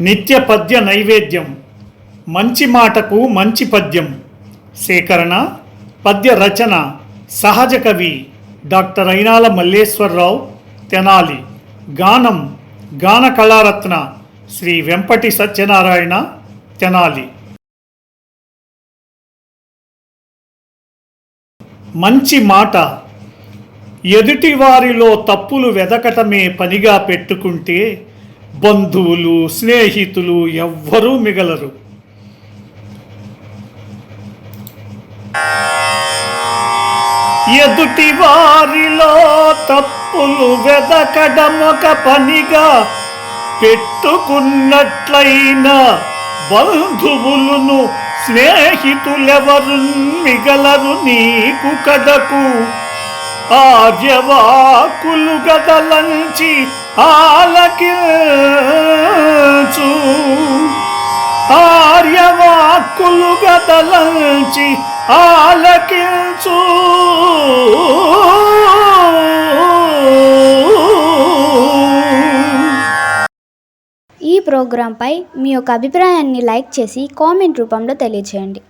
నిత్య పద్య నైవేద్యం. మంచి మాటకు మంచి పద్యం. సేకరణ పద్య రచన సహజ కవి డాక్టర్ అయినాల మల్లేశ్వరరావు తెనాలి. గానం గాన కళారత్న శ్రీ వెంపటి సత్యనారాయణ తెనాలి. మంచి మాట. ఎదుటి వారిలో తప్పులు వెదకటమే పనిగా పెట్టుకుంటే బంధువులు స్నేహితులు ఎవ్వరూ మిగలరు. ఎదుటి వారిలో తప్పులు వెదకడమొక పనిగా పెట్టుకున్నట్లయినా బంధువులును స్నేహితులెవరు మిగలరు నీకు కడకు. ఆర్యవాకులు గదలంచి ఆలకించు. ఆర్యవాక్కులు గదలంచి ఆలకించు. ఈ ప్రోగ్రాంపై మీ యొక్క అభిప్రాయాన్ని లైక్ చేసి కామెంట్ రూపంలో తెలియచేయండి.